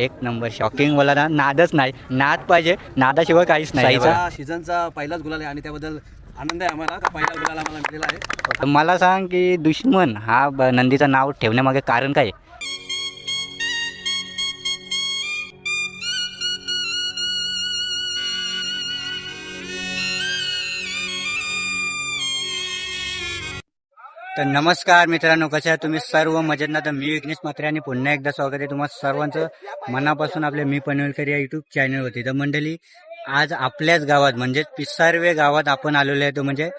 एक number shocking मला ना नादच नाही. नाद पाहिजे नादाशिवाय काहीच नाही. साईचा सीझनचा पहिलाच गुलाल आहे आणि त्याबद्दल आनंद आहे आम्हाला का पहिला गुलाल आम्हाला मिळालेला आहे? तर मला सांग की दुश्मन हा ब- नंदीचं नाव ठेवण्यामागे कारण काय आहे? तर नमस्कार मित्रांनो कशा तुम्ही सर्व? मजेत ना? तर मी विघ्नेश मात्रे आणि पुन्हा एकदा स्वागत आहे तुम्हाला सर्वांचं मनापासून आपल्या मी पनवेलकर या युट्यूब चॅनलवरती तर मंडळी आज आपल्याच गावात म्हणजे पिसारवे गावात आपण आलेलो आहे तो म्हणजे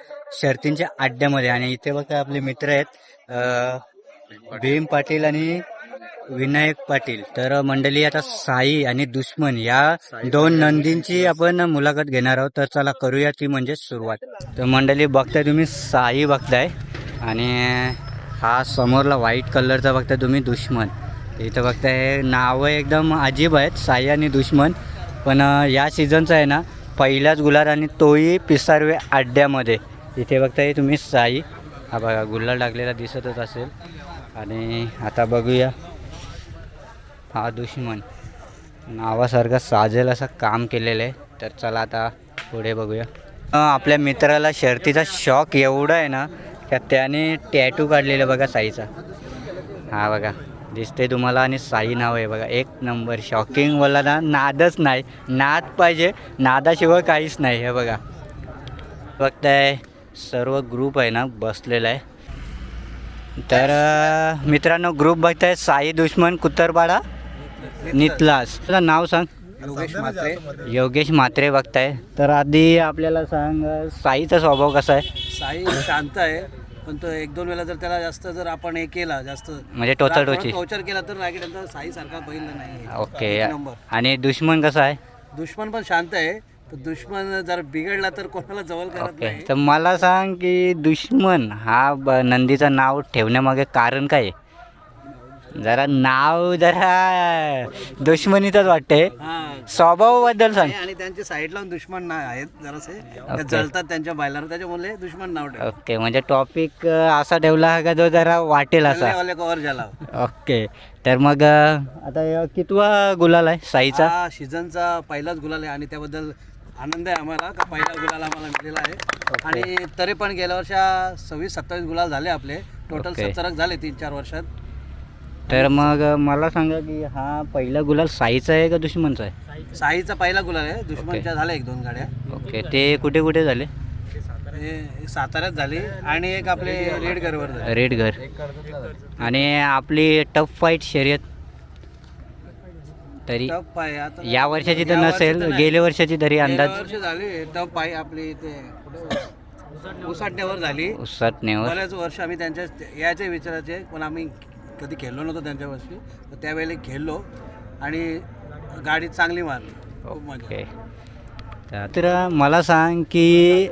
शर्तींच्या अड्ड्यामध्ये. आणि इथे बघा आपले मित्र आहेत भीम पाटील आणि विनायक पाटील. तर मंडळी आता साई आणि दुश्मन या दोन नंदींची आपण मुलाखत घेणार आहोत. तर चला करूया ती म्हणजे सुरुवात. तर मंडळी बघताय तुम्ही साई बघताय. आणि हा समोरला व्हाईट कलरचा बघताय तुम्ही दुश्मन. इथं बघताय नावं एकदम अजीब आहेत साई आणि दुश्मन. पण या सीझनचा आहे ना पहिलाच गुलाल आणि तोही पिसारवे अड्ड्यामध्ये. इथे बघताय तुम्ही साई. हा बघा गुल्ला टाकलेला दिसतच असेल. आणि आता बघूया. हा दुश्मन. नावासारखं साजेल असं काम केलेलं आहे. तर चला आता पुढे बघूया. आपल्या मित्राला शर्तीचा शॉक एवढा आहे ना का त्याने टॅटू काढलेला बघा साईचा. हा बघा दिसते तुम्हाला आणि साई नाव आहे बघा. एक नंबर शॉकिंग बोलला ना नादच नाही. नाद पाहिजे नादाशिवाय काहीच नाही हे बघा. बघताय सर्व ग्रुप आहे ना बसलेला आहे. तर मित्रांनो ग्रुप बघताय साई दुश्मन कुत्तरपाडा नितलास तुझं नाव सांग. योगेश म्हात्रे. योगेश म्हात्रे बघताय. तर आधी आपल्याला सांग साईचा स्वभाव कसा आहे? साई शांत आहे. पण तो एक दोन वेळा जर त्याला जास्त जर आपण हे केला जास्त म्हणजे टोचाटोची टोचर केला तर रागीट साई सारखा बैल नाही ओके. एक नंबर. आणि दुश्मन कसा आहे? दुश्मन पण शांत आहे तर दुश्मन जर बिघडला तर कोणाला जवळ करत ओके. नाही. तर मला सांग की दुश्मन हा ब नंदीचं नाव ठेवण्यामागे कारण काय आहे? जरा नाव जरा दुश्मनीचंच वाटते. हा. स्वभावाबद्दल सांग. आणि त्यांचे साईड लावून दुश्मन नाही आहेत जरासे. ते. जळतात त्यांच्या बैलावर त्याच्यामुळे दुश्मन नाव ओके म्हणजे टॉपिक असा ठेवला का जो जरा वाटेल असा? वाले कवर झाला ओके तर मग आता कितवा गुलाल आहे साईचा? हा सीझनचा पहिलाच गुलाल आहे आणि त्याबद्दल आनंद आहे आम्हाला का पहिला गुलाल आम्हाला मिळालेला आहे. आणि तरी पण गेल्या वर्षा सव्वीस सत्तावीस गुलाल झाले आपले. Total okay. सत्तरच झाले तीन चार वर्षात. तर मग मला सांगा की हा पहिला गुलाल साईचा आहे का दुश्मनचा आहे? साईचा पहिला गुलाल आहे. दुश्मनच्या झाल्या एक दोन गाड्या. ओके. ते कुठे कुठे झाले? हे साताऱ्यात झाली आणि एक आपले रेड गरवर झाली. रेड घर. आणि आपली टफ फाईट शर्यत तरी टप आता या वर्षाची तर या नसेल तर नाही. गेल्या वर्षाची तरी गेल्या अंदाज. वर्षी झाली टप आहे आपली ते उसाटण्यावर झाली. उसत नेवर बऱ्याच वर्ष आम्ही त्यांच्या याचे विचारायचे पण आम्ही कधी खेळलो नव्हतो त्यांच्या वर्षी तर त्यावेळी खेळलो आणि गाडी चांगली मारली. खूप मजा ओके. तर मला सांग की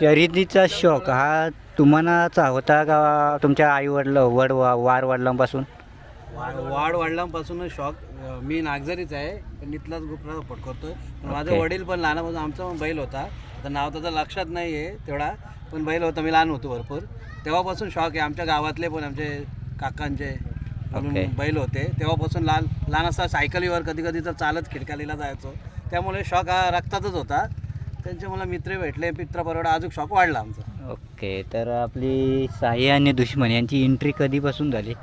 शर्यतीचा शौक हा तुम्हालाचा होता का तुमच्या आई वडील वड वार वडिलांपासून? वा- वाढ वडिलांपासूनच शॉक. अं, मी नागझरीच आहे पण इथलाच ग्रुपला सपोर्ट करतोय पण माझे. वडील पण लहानापासून आमचा पण बैल होता. तर नाव त्याचं लक्षात नाही आहे तेवढा पण बैल होता मी लहान होतो भरपूर. तेव्हापासून शॉक आहे आमच्या गावातले पण आमचे काकांचे म्हणून. बैल होते. तेव्हापासून लहान लहान असता सायकलीवर कधी कधी तर चालत खिडकालीला जायचो. त्यामुळे शॉक हा रक्तातच होता. त्यांचे मला मित्र भेटले मित्र बरोबर अजून शॉक वाढला आमचा. ओके तर आपली साई आणि दुश्मन यांची एंट्री कधीपासून झाली?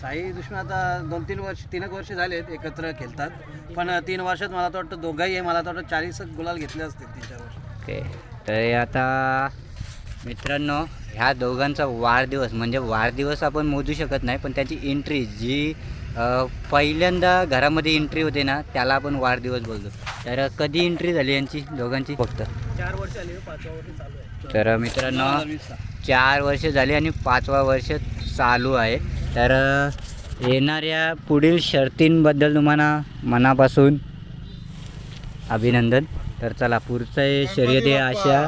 साई दुश्मन आता दोन तीन वर्ष तीन एक वर्ष झालेत एकत्र खेळतात. पण तीन वर्षात मला तर वाटतं दोघंही आहे मला तर वाटतं चाळीस गुलाल घेतले असतील तीन चार वर्ष. ओके तर आता मित्रांनो ह्या दोघांचा वाढदिवस म्हणजे वाढदिवस आपण मोजू शकत नाही पण त्यांची एंट्री जी पहिल्यांदा घरामध्ये एंट्री होते ना त्याला आपण वाढदिवस बोलतो. तर कधी एंट्री झाली यांची दोघांची? फक्त. चार वर्ष आली पाचवा वर्ष चालू आहे. तर मित्रांनो चार वर्ष. झाली आणि पाचवा वर्ष चालू आहे. तर येणाऱ्या पुढील शर्तींबद्दल तुम्हाला मनापासून अभिनंदन. तर चला पुढचं शर्यती अशा